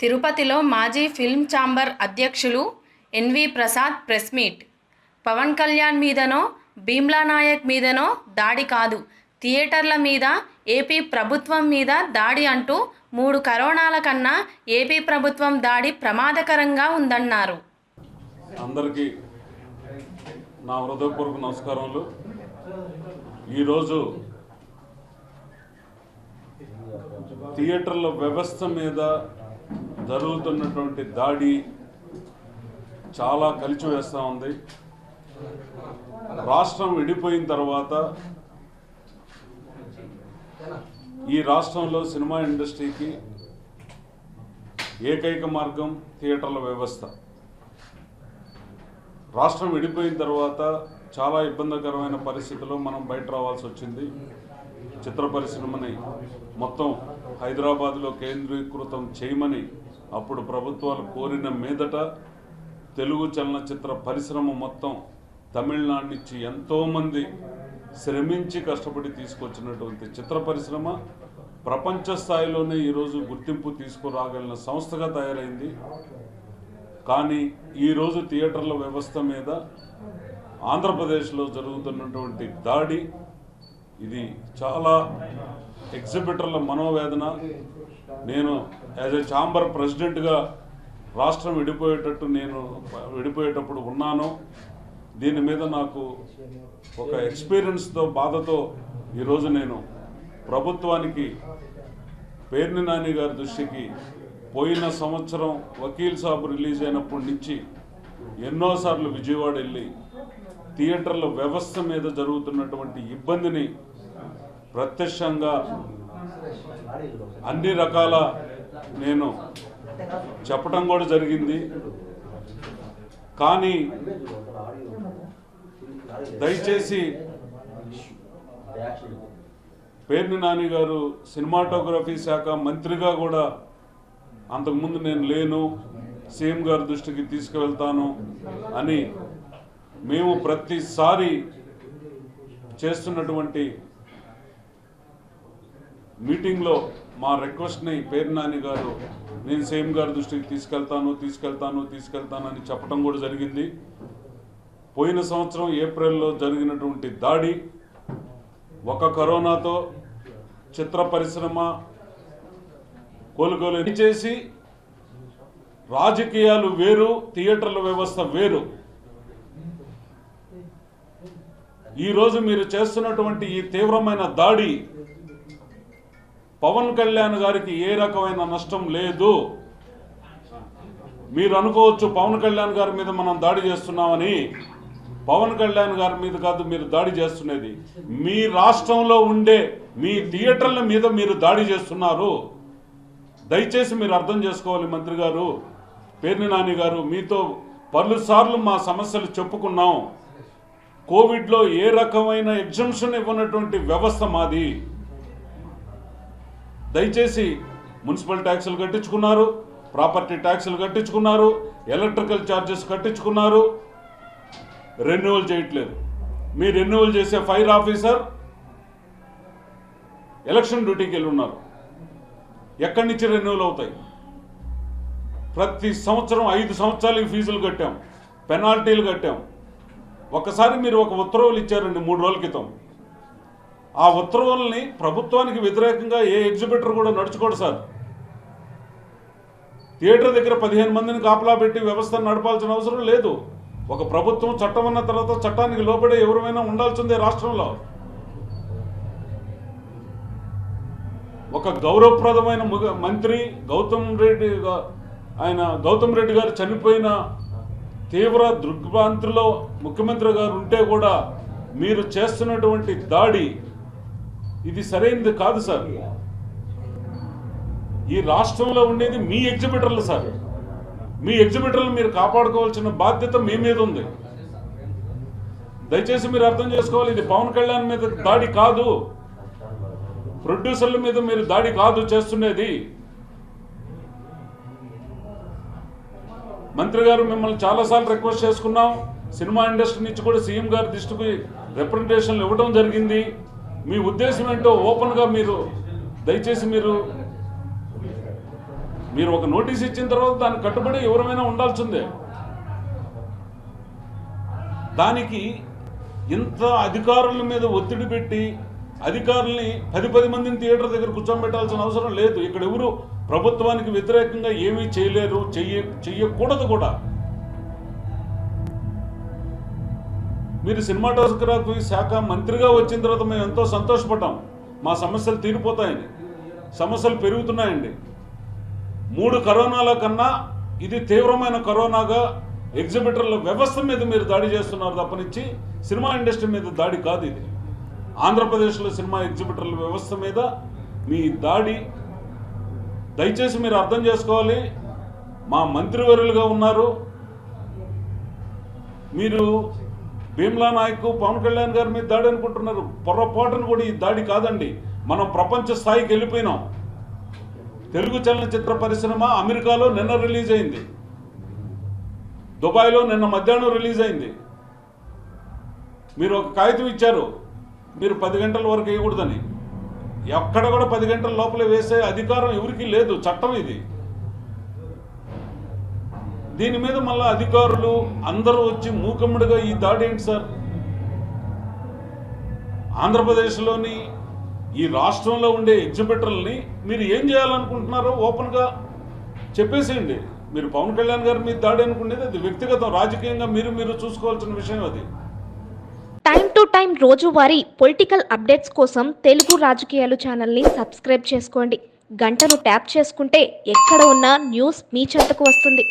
తిరుపతిలో మాజీ film chamber అధ్యక్షులు NV Prasad press meet. Pawan Kalyan మీదనో భీమ్లా నాయక్ మీదనో దాడి కాదు. థియేటర్ల మీద ఏపీ ప్రభుత్వం మీద దాడి అంటూ మూడు కరోనాల కన్నా ఏపీ ప్రభుత్వం దాడి ప్రమాదకరంగా ఉందన్నారు. అందరికీ నా హృదయపూర్వక నమస్కారములు. ఈరోజు థియేటర్ల వ్యవస్థ మీద జరుగుతున్నటువంటి దాడి చాలా కలిచివేస్తూ ఉంది. రాష్ట్రం విడిపోయిన తర్వాత ఈ రాష్ట్రంలో సినిమా ఇండస్ట్రీకి ఏకైక మార్గం థియేటర్ల వ్యవస్థ. రాష్ట్రం విడిపోయిన తర్వాత చాలా ఇబ్బందికరమైన పరిస్థితిలో మనం బయట రావాల్సి వచ్చింది. చిత్ర పరిశ్రమని మొత్తం హైదరాబాద్లో కేంద్రీకృతం చేయమని అప్పుడు ప్రభుత్వాలు కోరిన మీదట తెలుగు చలనచిత్ర పరిశ్రమ మొత్తం తమిళనాడు నుంచి ఎంతోమంది శ్రమించి కష్టపడి తీసుకొచ్చినటువంటి చిత్ర పరిశ్రమ ప్రపంచ స్థాయిలోనే ఈరోజు గుర్తింపు తీసుకురాగలిగిన సంస్థగా తయారైంది. కానీ ఈరోజు థియేటర్ల వ్యవస్థ మీద ఆంధ్రప్రదేశ్లో జరుగుతున్నటువంటి దాడి ఇది చాలా ఎగ్జిబిటర్ల మనోవేదన నేను యాజ్ ఎ ఛాంబర్ ప్రెసిడెంట్గా రాష్ట్రం విడిపోయేటట్టు నేను విడిపోయేటప్పుడు ఉన్నాను. దీని మీద నాకు ఒక ఎక్స్పీరియన్స్తో బాధతో ఈరోజు నేను ప్రభుత్వానికి పేర్ని నాని గారి దృష్టికి పోయిన సంవత్సరం వకీల్ సాబ్ రిలీజ్ అయినప్పటి నుంచి ఎన్నోసార్లు విజయవాడ వెళ్ళి థియేటర్ల వ్యవస్థ మీద జరుగుతున్నటువంటి ఇబ్బందిని ప్రత్యక్షంగా అన్ని రకాల నేను చెప్పడం కూడా జరిగింది. కానీ దయచేసి పేర్ని నాని గారు సినిమాటోగ్రఫీ శాఖ మంత్రిగా కూడా అంతకుముందు నేను లేను సీఎం గారి దృష్టికి తీసుకువెళ్తాను అని మేము ప్రతిసారి చేస్తున్నటువంటి మీటింగ్లో మా రిక్వెస్ట్ని పేరునాని గారు నేను సేమ్ గారి దృష్టికి తీసుకెళ్తాను తీసుకెళ్తాను తీసుకెళ్తానని చెప్పడం కూడా జరిగింది. పోయిన సంవత్సరం ఏప్రిల్లో జరిగినటువంటి దాడి ఒక కరోనాతో చిత్ర పరిశ్రమ కోలుకోలు చేసి రాజకీయాలు వేరు థియేటర్ల వ్యవస్థ వేరు. ఈరోజు మీరు చేస్తున్నటువంటి ఈ తీవ్రమైన దాడి పవన్ కళ్యాణ్ గారికి ఏ రకమైన నష్టం లేదు. మీరు అనుకోవచ్చు పవన్ కళ్యాణ్ గారి మీద మనం దాడి చేస్తున్నామని. పవన్ కళ్యాణ్ గారి మీద కాదు మీరు దాడి చేస్తున్నది. మీ రాష్ట్రంలో ఉండే మీ థియేటర్ల మీద మీరు దాడి చేస్తున్నారు. దయచేసి మీరు అర్థం చేసుకోవాలి మంత్రి గారు. పేర్ని నాని గారు మీతో పలుసార్లు మా సమస్యలు చెప్పుకున్నాం. కోవిడ్లో ఏ రకమైన ఎగ్జంప్షన్ ఇవ్వనటువంటి వ్యవస్థ మాది. దయచేసి మున్సిపల్ ట్యాక్సులు కట్టించుకున్నారు ప్రాపర్టీ ట్యాక్సులు కట్టించుకున్నారు ఎలక్ట్రికల్ ఛార్జెస్ కట్టించుకున్నారు. రెన్యువల్ చేయట్లేదు. మీ రెన్యువల్ చేసే ఫైర్ ఆఫీసర్ ఎలక్షన్ డ్యూటీకి వెళ్ళి ఉన్నారు ఎక్కడి నుంచి రెన్యువల్ అవుతాయి? ప్రతి సంవత్సరం ఐదు సంవత్సరాలకి ఫీజులు కట్టాం పెనాల్టీలు కట్టాం. ఒకసారి మీరు ఒక ఉత్తర్వులు ఇచ్చారండి మూడు రోజుల క్రితం. ఆ ఉత్తర్వుల్ని ప్రభుత్వానికి వ్యతిరేకంగా ఏ ఎగ్జిబిటర్ కూడా నడుచుకోడు సార్. థియేటర్ దగ్గర పదిహేను మందిని కాపలా పెట్టి వ్యవస్థను నడపాల్సిన అవసరం లేదు. ఒక ప్రభుత్వం చట్టం ఉన్న తర్వాత చట్టానికి లోబడే ఎవరైనా ఉండాల్సిందే రాష్ట్రంలో. ఒక గౌరవప్రదమైన మంత్రి గౌతమ్ రెడ్డి ఆయన గౌతమ్ రెడ్డి గారు చనిపోయిన తీవ్ర దృగ్భ్రాంతిలో ముఖ్యమంత్రి గారు ఉంటే కూడా మీరు చేస్తున్నటువంటి దాడి ఇది సరైనది కాదు సార్. ఈ రాష్ట్రంలో ఉండేది మీ ఎగ్జిబిటర్లు సార్. మీ ఎగ్జిబిటర్లు మీరు కాపాడుకోవాల్సిన బాధ్యత మీ మీద ఉంది. దయచేసి మీరు అర్థం చేసుకోవాలి ఇది పవన్ కళ్యాణ్ మీద దాడి కాదు. ప్రొడ్యూసర్ల మీద మీరు దాడి కాదు చేస్తుండేది మంత్రి గారు మిమ్మల్ని చాలాసార్లు రిక్వెస్ట్ చేసుకున్నాం. సినిమా ఇండస్ట్రీ నుంచి కూడా సీఎం గారి దృష్టికి రిప్రజెంటేషన్లు ఇవ్వడం జరిగింది. మీ ఉద్దేశం ఏంటో ఓపెన్గా మీరు దయచేసి మీరు మీరు ఒక నోటీస్ ఇచ్చిన తర్వాత దానికి కట్టుబడి ఎవరైనా ఉండాల్సిందే. దానికి ఇంత అధికారుల మీద ఒత్తిడి పెట్టి అధికారుల్ని పది పది మందిని థియేటర్ దగ్గర కూర్చోబెట్టాల్సిన అవసరం లేదు. ఇక్కడ ఎవరు ప్రభుత్వానికి వ్యతిరేకంగా ఏమీ చేయలేరు చెయ్య చెయ్యకూడదు కూడా. మీరు సినిమాటోగ్రఫీ శాఖ మంత్రిగా వచ్చిన తర్వాత మేము ఎంతో సంతోషపడ్డాం. మా సమస్యలు తీరిపోతాయని. సమస్యలు పెరుగుతున్నాయండి. మూడు కరోనాల కన్నా ఇది తీవ్రమైన కరోనాగా ఎగ్జిబిటర్ల వ్యవస్థ మీద మీరు దాడి చేస్తున్నారు తప్పనిచ్చి సినిమా ఇండస్ట్రీ మీద దాడి కాదు ఇది. ఆంధ్రప్రదేశ్లో సినిమా ఎగ్జిబిటర్ల వ్యవస్థ మీద మీ దాడి దయచేసి మీరు అర్థం చేసుకోవాలి. మా మంత్రివర్యులుగా ఉన్నారు. మీరు భీమ్లా నాయక్ పవన్ కళ్యాణ్ గారి మీద దాడి అనుకుంటున్నారు. పొరపాటును కూడా ఈ దాడి కాదండి. మనం ప్రపంచ స్థాయికి వెళ్ళిపోయినాం. తెలుగు చలనచిత్ర పరిశ్రమ అమెరికాలో నిన్న రిలీజ్ అయింది. దుబాయ్లో నిన్న మధ్యాహ్నం రిలీజ్ అయింది. మీరు ఒక కాగితం ఇచ్చారు. మీరు పది గంటల వరకు వేయకూడదని. ఎక్కడ కూడా పది గంటల లోపల వేసే అధికారం ఎవరికీ లేదు. చట్టం ఇది. దీని మీద మళ్ళీ అధికారులు అందరూ వచ్చి మూకమ్ముడిగా ఈ దాడి ఏంటి సార్? ఆంధ్రప్రదేశ్లోని ఈ రాష్ట్రంలో ఉండే ఎగ్జిబిటర్లని మీరు ఏం చేయాలనుకుంటున్నారో ఓపెన్గా చెప్పేసేయండి. మీరు పవన్ కళ్యాణ్ గారి మీద దాడి అనుకునేది అది వ్యక్తిగతం రాజకీయంగా మీరు మీరు చూసుకోవాల్సిన విషయం అది. టైం టు టైం రోజువారీ పొలిటికల్ అప్డేట్స్ కోసం తెలుగు రాజకీయాలు ఛానల్ని సబ్స్క్రైబ్ చేసుకోండి. గంటను ట్యాప్ చేసుకుంటే ఎక్కడ ఉన్నా న్యూస్ మీ చెంతకు వస్తుంది.